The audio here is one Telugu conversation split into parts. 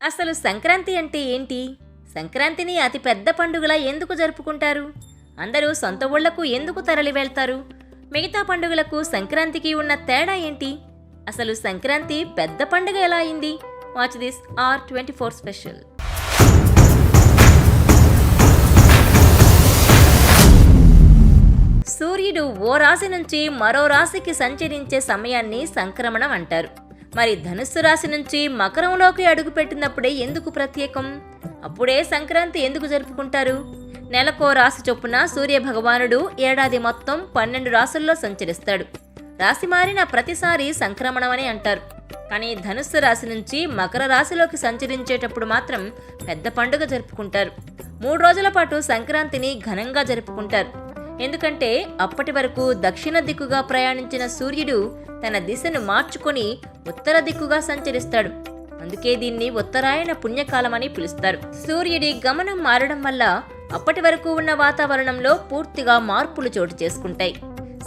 అసలు సంక్రాంతి అంటే ఏంటి? సంక్రాంతిని అతి పెద్ద పండుగలా ఎందుకు జరుపుకుంటారు? అందరూ సొంత ఊళ్ళకు ఎందుకు తరలి వెళ్తారు? మిగతా పండుగలకు సంక్రాంతికి ఉన్న తేడా ఏంటి? అసలు సంక్రాంతి పెద్ద పండుగ ఎలా అయింది? Watch this R twenty four special సూర్యుడు ఓ రాశి నుంచి మరో రాశికి సంచరించే సమయాన్ని సంక్రమణం అంటారు. మరి ధనుస్సు రాశి నుంచి మకరంలోకి అడుగుపెట్టినప్పుడే ఎందుకు ప్రత్యేకం? అప్పుడే సంక్రాంతి ఎందుకు జరుపుకుంటారు? నెలకో రాశి చొప్పున సూర్య భగవానుడు ఏడాది మొత్తం పన్నెండు రాశుల్లో సంచరిస్తాడు. రాశి మారిన ప్రతిసారి సంక్రమణమని అంటారు. కానీ ధనుస్సు రాశి నుంచి మకర రాశిలోకి సంచరించేటప్పుడు మాత్రం పెద్ద పండుగ జరుపుకుంటారు. మూడు రోజుల పాటు సంక్రాంతిని ఘనంగా జరుపుకుంటారు. ఎందుకంటే అప్పటి వరకు దక్షిణ దిక్కుగా ప్రయాణించిన సూర్యుడు తన దిశను మార్చుకొని ఉత్తర దిక్కుగా సంచరిస్తాడు. అందుకే దీన్ని ఉత్తరాయణ పుణ్యకాలమని పిలుస్తారు. సూర్యుడి గమనం మారడం వల్ల అప్పటి వరకు ఉన్న వాతావరణంలో పూర్తిగా మార్పులు చోటు చేసుకుంటాయి.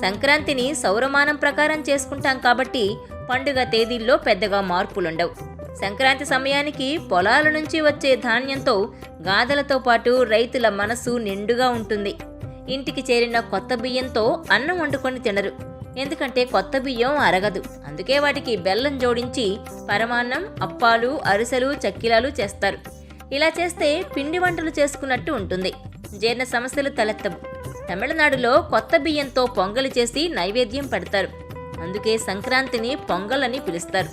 సంక్రాంతిని సౌరమానం ప్రకారం చేసుకుంటాం కాబట్టి పండుగ తేదీల్లో పెద్దగా మార్పులుండవు. సంక్రాంతి సమయానికి పొలాల నుంచి వచ్చే ధాన్యంతో గాథలతో పాటు రైతుల మనసు నిండుగా ఉంటుంది. ఇంటికి చేరిన కొత్త బియ్యంతో అన్నం వండుకొని తినరు. ఎందుకంటే కొత్త బియ్యం అరగదు. అందుకే వాటికి బెల్లం జోడించి పరమాన్నం అప్పాలు అరిసెలు చక్కిలాలు చేస్తారు. ఇలా చేస్తే పిండి వంటలు చేసుకున్నట్టు ఉంటుంది. జీర్ణ సమస్యలు తలెత్తవు. తమిళనాడులో కొత్త బియ్యంతో పొంగలి చేసి నైవేద్యం పెడతారు. అందుకే సంక్రాంతిని పొంగల్ అని పిలుస్తారు.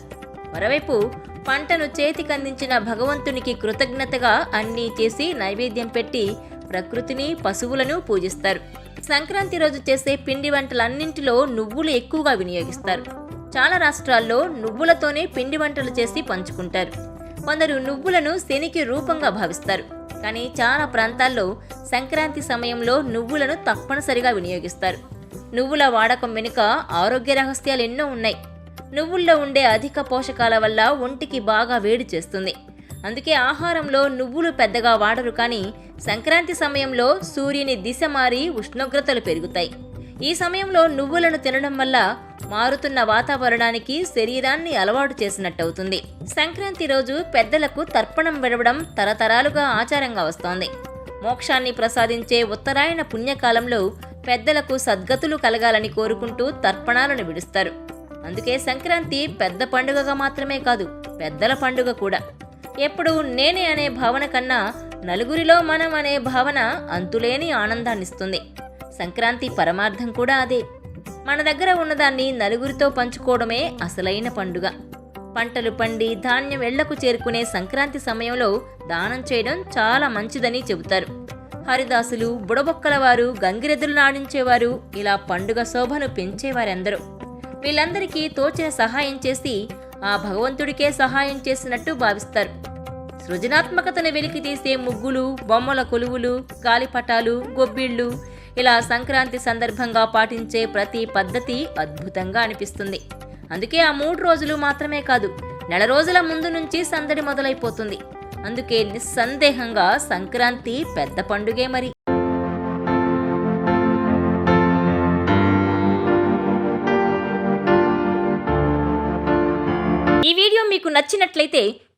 మరోవైపు పంటను చేతికందించిన భగవంతునికి కృతజ్ఞతగా అన్నీ చేసి నైవేద్యం పెట్టి ప్రకృతిని పశువులను పూజిస్తారు. సంక్రాంతి రోజు చేసే పిండి వంటలన్నింటిలో నువ్వులు ఎక్కువగా వినియోగిస్తారు. చాలా రాష్ట్రాల్లో నువ్వులతోనే పిండి వంటలు చేసి పంచుకుంటారు. కొందరు నువ్వులను శనికి రూపంగా భావిస్తారు. కానీ చాలా ప్రాంతాల్లో సంక్రాంతి సమయంలో నువ్వులను తప్పనిసరిగా వినియోగిస్తారు. నువ్వుల వాడకం వెనుక ఆరోగ్య రహస్యాలు ఎన్నో ఉన్నాయి. నువ్వుల్లో ఉండే అధిక పోషకాల వల్ల ఒంటికి బాగా వేడి చేస్తుంది. అందుకే ఆహారంలో నువ్వులు పెద్దగా వాడరు కానీ సంక్రాంతి సమయంలో సూర్యుని దిశ మారి ఉష్ణోగ్రతలు పెరుగుతాయి. ఈ సమయంలో నువ్వులను తినడం వల్ల మారుతున్న వాతావరణానికి శరీరాన్ని అలవాటు చేసినట్టవుతుంది. సంక్రాంతి రోజు పెద్దలకు తర్పణం విడవడం తరతరాలుగా ఆచారంగా వస్తోంది. మోక్షాన్ని ప్రసాదించే ఉత్తరాయణ పుణ్యకాలంలో పెద్దలకు సద్గతులు కలగాలని కోరుకుంటూ తర్పణాలను విడుస్తారు. అందుకే సంక్రాంతి పెద్ద పండుగగా మాత్రమే కాదు పెద్దల పండుగ కూడా. ఎప్పుడు నేనే అనే భావన కన్నా నలుగురిలో మనం అనే భావన అంతులేని ఆనందాన్నిస్తుంది. సంక్రాంతి పరమార్థం కూడా అదే. మన దగ్గర ఉన్నదాన్ని నలుగురితో పంచుకోవడమే అసలైన పండుగ. పంటలు పండి ధాన్యం ఎళ్ళకు చేరుకునే సంక్రాంతి సమయంలో దానం చేయడం చాలా మంచిదని చెబుతారు. హరిదాసులు బుడబొక్కల వారు గంగిరెద్దులు నాడించేవారు ఇలా పండుగ శోభను పెంచేవారందరూ. వీళ్ళందరికీ తోచిన సహాయం చేసి ఆ భగవంతుడికే సహాయం చేసినట్టు భావిస్తారు. సృజనాత్మకతను వెలికి తీసే ముగ్గులు బొమ్మల కొలువులు గాలిపటాలు గొబ్బిళ్ళు ఇలా సంక్రాంతి సందర్భంగా పాటించే ప్రతి పద్ధతి అద్భుతంగా అనిపిస్తుంది. అందుకే ఆ మూడు రోజులు మాత్రమే కాదు నెల రోజుల ముందు నుంచి సందడి మొదలైపోతుంది. అందుకే నిస్సందేహంగా సంక్రాంతి పెద్ద పండుగే మరి. ఈ వీడియో మీకు నచ్చినట్లయితే